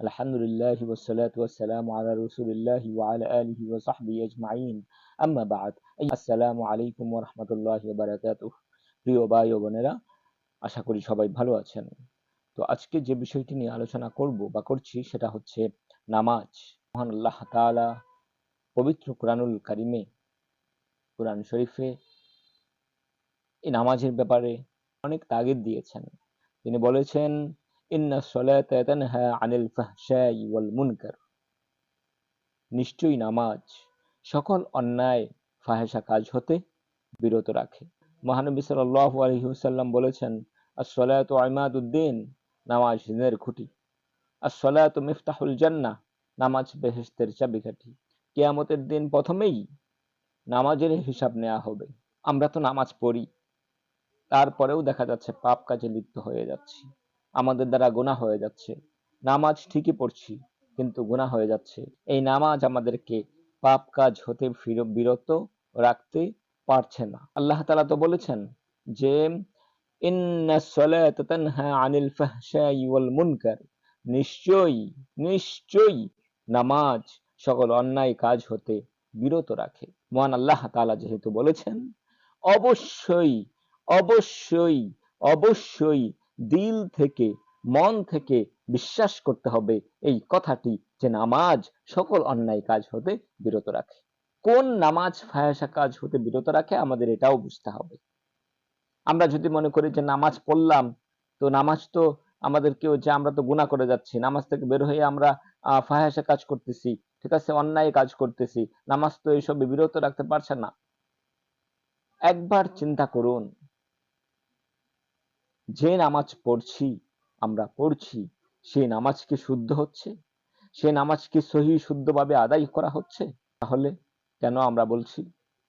আলা আজমাইন আম্মা বাদ আসসালামু আলাইকুম প্রিয় ভাই ও বোনেরা, আশা করি সবাই ভালো আছেন। তো আজকে যে বিষয়টি নিয়ে আলোচনা করব বা করছি সেটা হচ্ছে নামাজ। পবিত্র কোরআনুল কারিমে, কোরআন শরীফে এই নামাজের ব্যাপারে অনেক তাগিদ দিয়েছেন। তিনি বলেছেন ইন্না মুনকার নিশ্চয়ই নামাজ সকল অন্যায় ফাহেসা কাজ হতে বিরত রাখে। মহানবী সাল্লাল্লাহু আলাইহি ওয়াসাল্লাম বলেছেন as-salatu ইমাদুদ্দিন, নামাজ দিনের খুঁটি। as-salatu মিফতাহুল জান্নাহ, নামাজ বেহেশতের চাবিকাঠি। কিয়ামতের দিন প্রথমেই নামাজের হিসাব নেওয়া হবে। আমরা তো নামাজ পড়ি, তারপরেও দেখা যাচ্ছে পাপ কাজে লিপ্ত হয়ে যাচ্ছি। আমাদের দ্বারা গুনাহ হয়ে যাচ্ছে। নামাজ ঠিকই পড়ছি, কিন্তু গুনাহ হয়ে যাচ্ছে। এই নামাজ আমাদেরকে পাপ কাজ হতে বিরত রাখতে পারছে না। আল্লাহ তালা তো বলেছেন যে আনিল মুনকার। নিশ্চয়ই নিশ্চয়ই নামাজ সকল অন্যায় কাজ হতে বিরত রাখে। মহান আল্লাহ তাআলা যেহেতু বলেছেন, অবশ্যই অবশ্যই অবশ্যই দিল থেকে, মন থেকে বিশ্বাস করতে হবে। এই কথাটি যে নামাজ সকল অন্যায় কাজ হতে বিরত রাখে। কোন নামাজ ফায়াসা কাজ হতে বিরত রাখে আমাদের এটাও বুঝতে হবে। আমরা যদি মনে করি যে নামাজ পড়লাম, তো নামাজ তো আমাদেরকেও যে আমরা তো গুণা করে যাচ্ছি। নামাজ থেকে বের হয়ে আমরা ফায়াসা কাজ করতেছি, ঠিক আছে, অন্যায় কাজ করতেছি। নামাজ তো এইসবে বিরত রাখতে পারছে না। একবার চিন্তা করুন যে নামাজ পড়ছি, আমরা পড়ছি সেই নামাজ কি শুদ্ধ হচ্ছে? সে নামাজ কি সহি, শুদ্ধভাবে আদায় করা হচ্ছে? তাহলে কেন আমরা বলছি,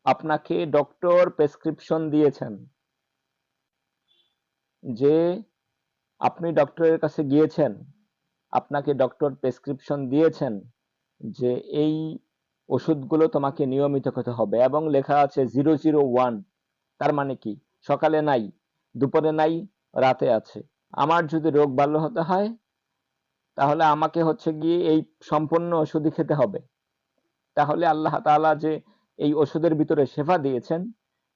আপনাকে ডক্টর প্রেসক্রিপশন দিয়েছেন। যে আপনি ডক্টরের কাছে গিয়েছেন, আপনাকে ডক্টর প্রেসক্রিপশন দিয়েছেন যে এই ওষুধগুলো তোমাকে নিয়মিত খেতে হবে এবং লেখা আছে জিরো জিরো ওয়ান, তার মানে কি? সকালে নাই, দুপুরে নাই রাতে আছে। আমার যদি রোগ ভালো হতে হয়, তাহলে আমাকে হচ্ছে গিয়ে এই সম্পূর্ণ ওষুধই খেতে হবে। তাহলে আল্লাহ তাআলা যে এই ওষুধের ভিতরে শেফা দিয়েছেন,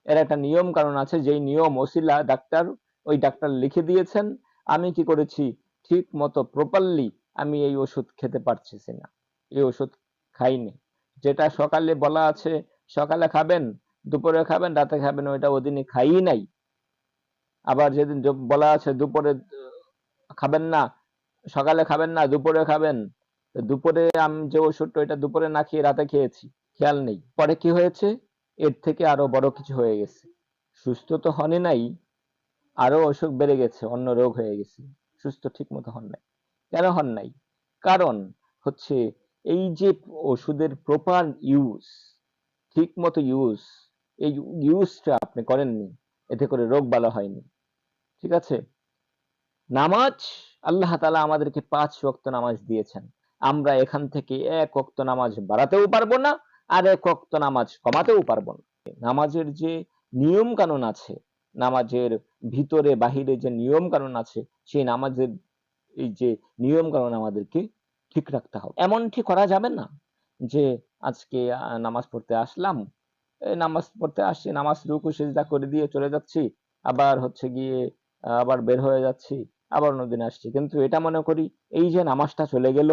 এর একটা নিয়ম কারণ আছে, যেই নিয়ম, ওসিলা ডাক্তার ওই ডাক্তার লিখে দিয়েছেন, আমি কি করেছি? ঠিক মতো প্রপারলি আমি এই ওষুধ খেতে পারতেছি না? এই ওষুধ খাইনি। যেটা সকালে বলা আছে, সকালে খাবেন, দুপুরে খাবেন, রাতে খাবেন, ওইটা ওদিনে খাই নাই। আবার যেদিন বলা আছে দুপুরে, খাবেন না, সকালে খাবেন না, দুপুরে খাবেন। দুপুরে আমি যে ওষুধটা, ওইটা দুপুরে না খেয়ে রাতে খেয়েছি, খেয়াল নেই। পরে কি হয়েছে? এর থেকে আরও বড় কিছু হয়ে গেছে। সুস্থ তো হনই নাই, আরও অসুখ বেড়ে গেছে, অন্য রোগ হয়ে গেছে। সুস্থ ঠিক মতো হন নাই। কেন হন নাই? কারণ হচ্ছে এই যে ওষুধের প্রপার ইউজ ঠিক মতো ইউজ এই ইউজটা আপনি করেননি, এতে করে রোগ ভালো হয়নি। ঠিক আছে? নামাজ, আল্লাহ তাআলা আমাদেরকে পাঁচ ওয়াক্ত নামাজ দিয়েছেন। আমরা এখান থেকে এক ওয়াক্ত নামাজ বাড়াতেও পারব না, আর এক ওয়াক্ত নামাজ কমাতেও পারব না। নামাজের যে নিয়ম কানুন আছে, নামাজের ভিতরে বাহিরে যে নিয়ম কানুন আছে, সেই নামাজের এই যে নিয়ম কানুন আমাদেরকে ঠিক রাখতে হবে। এমনটি করা যাবে না যে আজকে নামাজ পড়তে আসলাম নামাজ পড়তে আসছি, নামাজ রুকু, সেজদা করে দিয়ে চলে যাচ্ছি, আবার হচ্ছে গিয়ে আবার বের হয়ে যাচ্ছি, আবার অন্যদিন আসছি। কিন্তু এটা মনে করি, এই যে নামাজটা চলে গেল,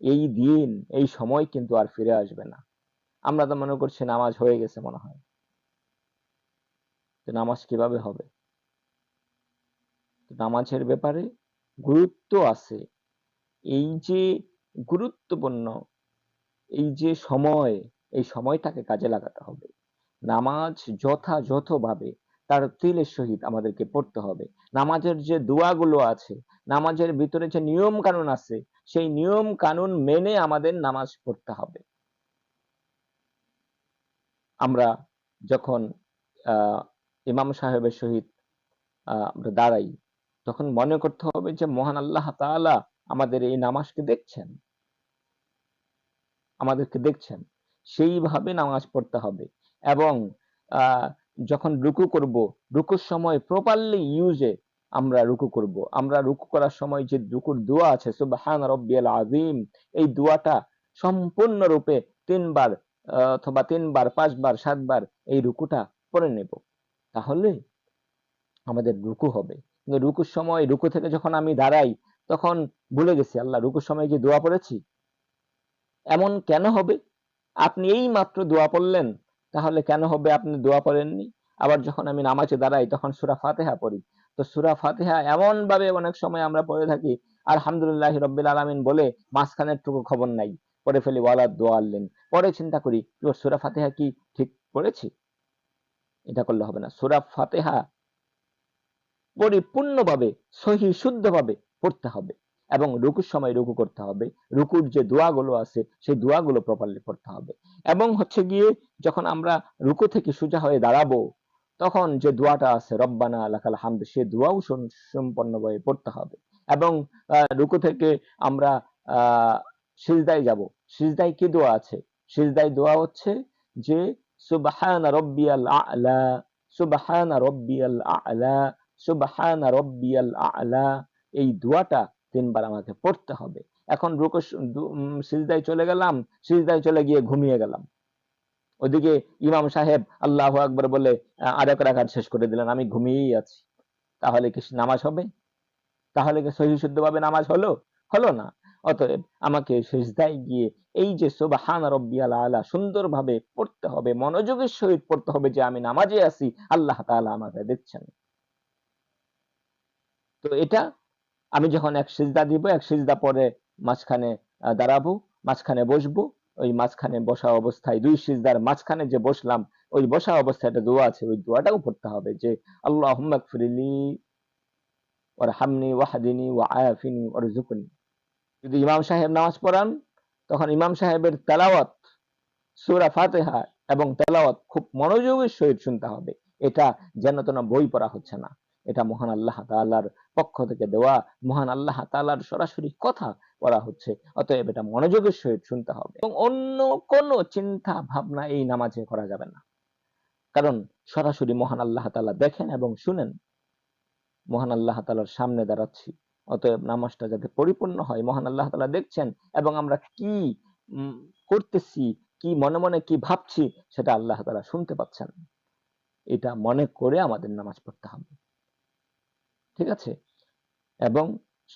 এই দিন, এই সময় কিন্তু আর ফিরে আসবে না। আমরা তো মনে করছি নামাজ হয়ে গেছে মনে হয়। তো নামাজ কীভাবে হবে? নামাজের ব্যাপারে গুরুত্ব আছে। এই যে গুরুত্বপূর্ণ, এই যে সময়, এই সময়টাকে কাজে লাগাতে হবে। নামাজ যথাযথভাবে তার তিলের সহিত আমাদেরকে পড়তে হবে। নামাজের যে দোয়াগুলো আছে, নামাজের ভিতরে যে নিয়ম কানুন আছে, সেই নিয়ম কানুন মেনে আমাদের নামাজ পড়তে হবে। আমরা যখন ইমাম সাহেবের সহিত আমরা দাঁড়াই, তখন মনে করতে হবে যে, মহান আল্লাহ তাআলা আমাদের এই নামাজকে দেখছেন। আমাদেরকে দেখছেন। সেইভাবে নামাজ পড়তে হবে। এবং যখন রুকু করব, রুকুর সময় প্রপারলি ইউজে আমরা রুকু করব। আমরা রুকু করার সময় যে রুকুর দোয়া আছে, সুবহান রব্বিয়াল আযীম, এই দোয়াটা সম্পূর্ণরূপে তিনবার অথবা তিনবার, পাঁচবার, সাতবার এই রুকুটা পড়ে নেব। তাহলে আমাদের রুকু হবে। কিন্তু রুকুর সময়, রুকু থেকে যখন আমি দাঁড়াই, তখন ভুলে গেছি, আল্লাহ, রুকুর সময় কি দোয়া পড়েছি? এমন কেন হবে? আপনি এই মাত্র দোয়া পড়লেন তাহলে কেন হবে? আপনি দোয়া পড়েননি আবার যখন আমি নামাজে দাঁড়াই, তখন সুরা ফাতেহা পড়ি। তো সুরা ফাতেহা এমন ভাবে অনেক সময় আমরা পড়ে থাকি, আলহামদুলিল্লাহ রব্বিল আলামিন বলে মাঝখানের টুকু খবর নাই। পড়ে ফেলি, ওয়ালা দোয়া আল্লেন পরে চিন্তা করি সুরা ফাতেহা কি ঠিক পড়েছি? এটা করলে হবে না। সুরা ফাতেহা পরিপূর্ণভাবে, সহি, শুদ্ধভাবে পড়তে হবে। এবং রুকুর সময় রুকু করতে হবে। রুকুর যে দোয়াগুলো আছে, সেই দোয়াগুলো প্রপারলি পড়তে হবে। এবং হচ্ছে গিয়ে যখন আমরা রুকু থেকে সোজা হয়ে দাঁড়াবো, তখন যে দোয়াটা আছে, রব্বানা লাকাল হামদ সে দোয়াও সম- সম্পূর্ণভাবে পড়তে হবে। এবং রুকু থেকে আমরা, আহ, সিজদায় যাব। সিজদায় কি দোয়া আছে? সিজদায় দোয়া হচ্ছে যে, সুবহানা রব্বিয়াল আ'লা সুবহানা রব্বিয়াল আ'লা সুবহানা রব্বিয়াল আ'লা এই দোয়াটা তিনবার আমাকে পড়তে হবে। এখন রুকু সিজদায় চলে গেলাম, সিজদায় চলে গিয়ে ঘুমিয়ে গেলাম। ওদিকে ইমাম সাহেব আল্লাহ আকবর বলে আরেক রাখার শেষ করে দিলেন, আমি ঘুমিয়েই আছি। তাহলে কি নামাজ হবে? তাহলে কি সহি শুদ্ধভাবে নামাজ হলো? হলো না। অতএব আমাকে সিজদায় গিয়ে এই যে সুবহান রব্বিয়াল আলা সুন্দরভাবে পড়তে হবে, মনোযোগের সহিত পড়তে হবে যে আমি নামাজে আছি, আল্লাহ তাআলা আমাকে দেখছেন তো এটা আমি যখন এক সিজদা দিব, এক সিজদা পরে মাঝখানে দাঁড়াবো, মাঝখানে বসবো, ওই মাঝখানে বসা অবস্থায়, দুই সিজদার মাঝখানে যে বসলাম, ওই বসা অবস্থায় একটা দোয়া আছে, ওই দোয়াটাও পড়তে হবে যে আল্লাহ ফিরিলি ওরহামনি ওয়াহাদিনী ওয়াআফিনি ওরজুকনি যদি ইমাম সাহেব নামাজ পড়ান, তখন ইমাম সাহেবের তেলাওয়াত, সূরা ফাতেহা এবং তেলাওয়াত খুব মনোযোগের সহিত শুনতে হবে। এটা যেন তেন বই পড়া হচ্ছে না। এটা মহান আল্লাহ তাআলার পক্ষ থেকে দেওয়া, মহান আল্লাহ তাআলার সরাসরি কথা পড়া হচ্ছে। অতএব এটা মনোযোগের সহিত শুনতে হবে এবং অন্য কোনো চিন্তা ভাবনা এই নামাজে করা যাবে না। কারণ সরাসরি মহান আল্লাহ তাআলা দেখেন এবং শুনেন। মহান আল্লাহ তাআলার সামনে দাঁড়াচ্ছি। অতএব নামাজটা যাতে পরিপূর্ণ হয়, মহান আল্লাহ তালা দেখছেন এবং আমরা কি করতেছি, কি মনে মনে কি ভাবছি, সেটা আল্লাহ তালা শুনতে পাচ্ছেন। এটা মনে করে আমাদের নামাজ পড়তে হবে। ঠিক আছে? এবং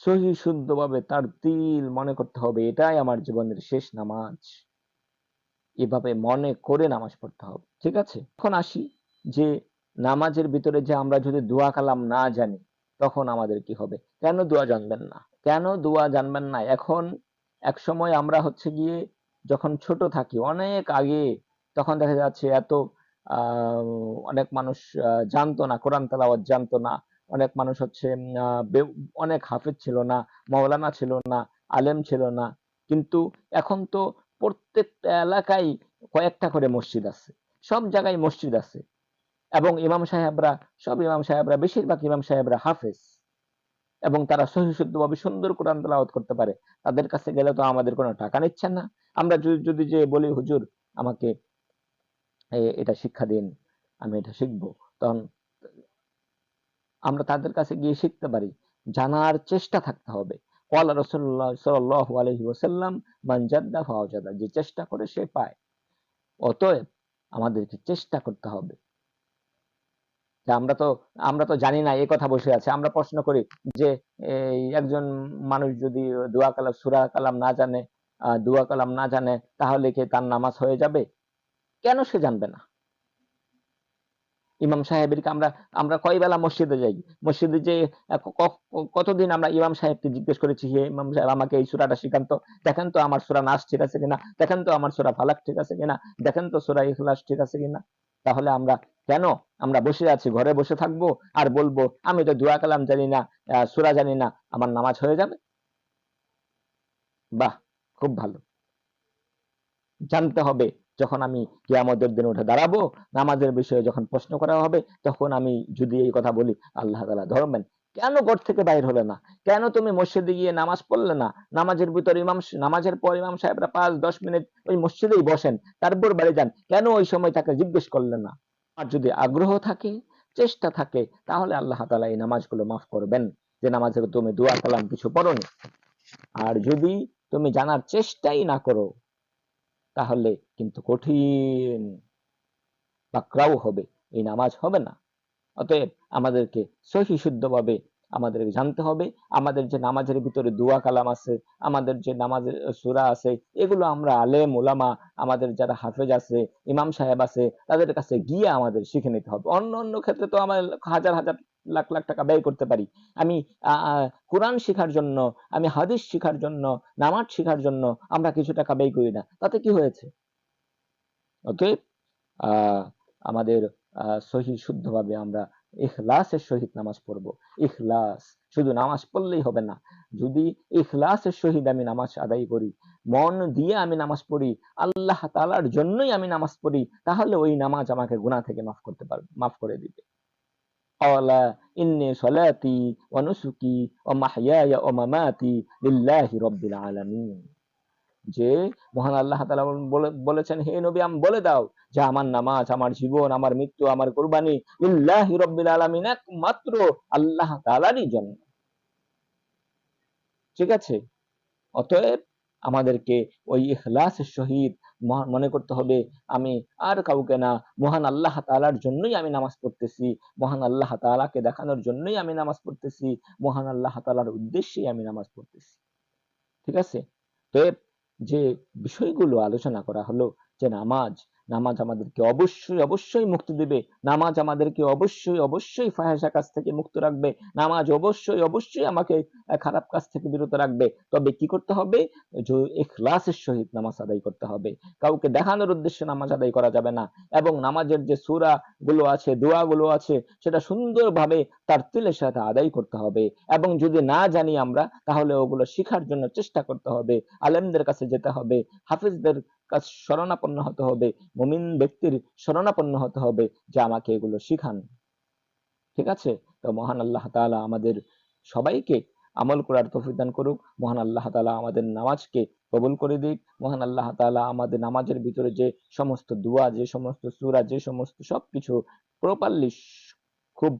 সহি শুদ্ধভাবে তার তিল মনে করতে হবে, এটাই আমার জীবনের শেষ নামাজ। এভাবে মনে করে নামাজ পড়তে হবে, ঠিক আছে? এখন আসি যে নামাজের ভিতরে যে আমরা যদি দোয়া কালাম না জানি, তখন আমাদের কি হবে? কেন দোয়া জানবেন না? কেন দোয়া জানবেন না? এখন এক সময় আমরা হচ্ছে গিয়ে যখন ছোট থাকি, অনেক আগে তখন দেখা যাচ্ছে এত অনেক মানুষ জানতো না, কোরআন তেলাওয়াত জানতো না। অনেক মানুষ হচ্ছে অনেক হাফেজ ছিল না, মাওলানা ছিল না, আলেম ছিল না। কিন্তু এখন তো প্রত্যেকটা এলাকায় কয়েকটা করে মসজিদ আছে, সব জায়গায় মসজিদ আছে। এবং ইমাম সাহেবরা, সব ইমাম সাহেবরা, বেশিরভাগ ইমাম সাহেবরা হাফেজ। এবং তারা সহিশুদ্ধভাবে সুন্দর কোরআন তেলাওয়াত করতে পারে। তাদের কাছে গেলে তো আমাদের কোনো টাকা নিচ্ছেন না। আমরা যদি যে বলি, হুজুর, আমাকে এটা শিক্ষা দিন, আমি এটা শিখব। তখন আমরা তাদের কাছে গিয়ে শিখতে পারি। জানার চেষ্টা থাকতে হবে। ওয়ালা রসুল্লাহ সাল্লাহ আলহি ওসাল্লাম মানজাদ্দা ফাওজাদা যে চেষ্টা করে সে পায়। অতএব আমাদেরকে চেষ্টা করতে হবে। আমরা তো আমরা তো জানি না এই কথা বসে আছে। আমরা প্রশ্ন করি যে একজন মানুষ যদি দোয়া কালাম, সুরা কালাম না জানে দোয়া কালাম না জানে, তাহলে কি তার নামাজ হয়ে যাবে? কেন সে জানবে না? ইমাম সাহেবেরকে আমরা আমরা কয় বেলা মসজিদে যাই? মসজিদে যে কতদিন আমরা ইমাম সাহেবকে জিজ্ঞেস করেছি, হে ইমাম সাহেব, আমাকে এই সুরাটা শিখান তো। দেখেন তো আমার সুরা নাস ঠিক আছে কিনা? দেখেন তো আমার সুরা ফালাক ঠিক আছে কিনা? দেখেন তো সুরা ইখলাস ঠিক আছে কিনা? তাহলে আমরা, কেন? আমরা বসে আছি, ঘরে বসে থাকব আর বলব, আমি তো দোয়া কালাম জানি না সূরা জানি না, আমার নামাজ হয়ে যাবে? বাহ, খুব ভালো। জানতে হবে যখন আমি কিয়ামতের দিন উঠে দাঁড়াবো, নামাজের বিষয়ে যখন প্রশ্ন করা হবে, তখন আমি যদি এই কথা বলি, আল্লাহ তাআলা ধরবেন। কেন ঘর থেকে বাইর হলে না? কেন তুমি মসজিদে গিয়ে নামাজ পড়লে না? নামাজের ভিতর ইমাম নামাজের পর ইমাম সাহেবরা পাঁচ, দশ মিনিট ওই মসজিদেই বসেন, তারপর বাড়ি যান। কেন ওই সময় তাকে জিজ্ঞেস করলেন না? আর যদি আগ্রহ থাকে, চেষ্টা থাকে, তাহলে আল্লাহ তালা এই নামাজগুলো মাফ করবেন। যে নামাজে তুমি দোয়া কালাম কিছু পড়োনি। আর যদি তুমি জানার চেষ্টাই না করো তাহলে কিন্তু কঠিন পাকড়াও হবে, এই নামাজ হবে না। অতএব আমাদেরকে সহি শুদ্ধভাবে আমাদের জানতে হবে, আমাদের যে নামাজের ভিতরে দোয়া কালাম আছে, আমাদের যে নামাজের সুরা আছে, এগুলো আমরা আলেম ওলামা আমাদের যারা হাফেজ আছে, ইমাম সাহেব আছে, তাদের কাছে গিয়ে আমাদের শিখে নিতে হবে। অন্য অন্য ক্ষেত্রে তো আমার হাজার হাজার লাখ লাখ টাকা ব্যয় করতে পারি। আমি কোরআন শেখার জন্য, আমি হাদিস শেখার জন্য, নামাজ শেখার জন্য আমরা কিছু টাকা ব্যয় করি না। তাতে কি হয়েছে? ওকে? আমাদের সহি শুদ্ধভাবে আমরা ইখলাসের সহিত নামাজ পড়ব। ইখলাস, শুধু নামাজ পড়লেই হবে না। যদি ইখলাসের সহিত আমি নামাজ আদায় করি, মন দিয়ে আমি নামাজ পড়ি, আল্লাহ তালার জন্যই আমি নামাজ পড়ি, তাহলে ওই নামাজ আমাকে গুণা থেকে মাফ করতে পারবে মাফ করে দিবে। قال إني صلاتي ونسكي ومحياي ومماتي لله رب العالمين যে মহান আল্লাহ তাআলা বলেছেন হে নবী আমি বলে দাও যে আমার নামাজ আমার জীবন আমার মৃত্যু আমার কুরবানি লিল্লাহি রাব্বিল আলামিন একমাত্র আল্লাহ তাআলারই জন্য ঠিক আছে অতএব আমাদেরকে ওই ইখলাস শহীদ মনে করতে হবে, আমি আর কাউকে না। মহান আল্লাহ তালার জন্যই আমি নামাজ পড়তেছি। মহান আল্লাহ তালাকে দেখানোর জন্যই আমি নামাজ পড়তেছি। মহান আল্লাহ তালার উদ্দেশ্যেই আমি নামাজ পড়তেছি। ঠিক আছে? তো যে বিষয়গুলো আলোচনা করা হলো যে নামাজ নামাজ আমাদেরকে অবশ্যই অবশ্যই মুক্তি দেবে। নামাজ আমাদেরকে অবশ্যই অবশ্যই ফাহেসা কাজ থেকে মুক্ত রাখবে। নামাজ অবশ্যই অবশ্যই আমাকে খারাপ কাজ থেকে বিরত রাখবে। তবে কি করতে হবে? যে ইখলাসের সহিত নামাজ আদায় করতে হবে। কাউকে দেখানোর উদ্দেশ্যে নামাজ আদায় করা যাবে না। এবং নামাজের যে সুরা গুলো আছে দোয়া গুলো আছে, সেটা সুন্দরভাবে তার তিলের সাথে আদায় করতে হবে। এবং যদি না জানি আমরা, তাহলে ওগুলো শিখার জন্য চেষ্টা করতে হবে। আলেমদের কাছে যেতে হবে। হাফিজদের কাছে শরণাপন্ন হতে হবে, মুমিন ব্যক্তির শরণাপন্ন হতে হবে যে আমাকে এগুলো শিখান। ঠিক আছে? তো মহান আল্লাহ তাআলা আমাদের সবাইকে আমল করার তৌফিক দান করুক। মহান আল্লাহ তাআলা আমাদের নামাজকে কবুল করে দিক। মহান আল্লাহ তাআলা আমাদের নামাজের ভিতরে যে সমস্ত দোয়া, যে সমস্ত সূরা, যে সমস্ত সবকিছু প্রপারলি খুব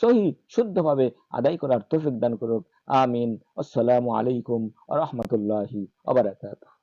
সহি, শুদ্ধভাবে আদায় করার তৌফিক দান করুক। আমিন। আসসালামু আলাইকুম রাহমাতুল্লাহি ওয়া বারাকাতুহু।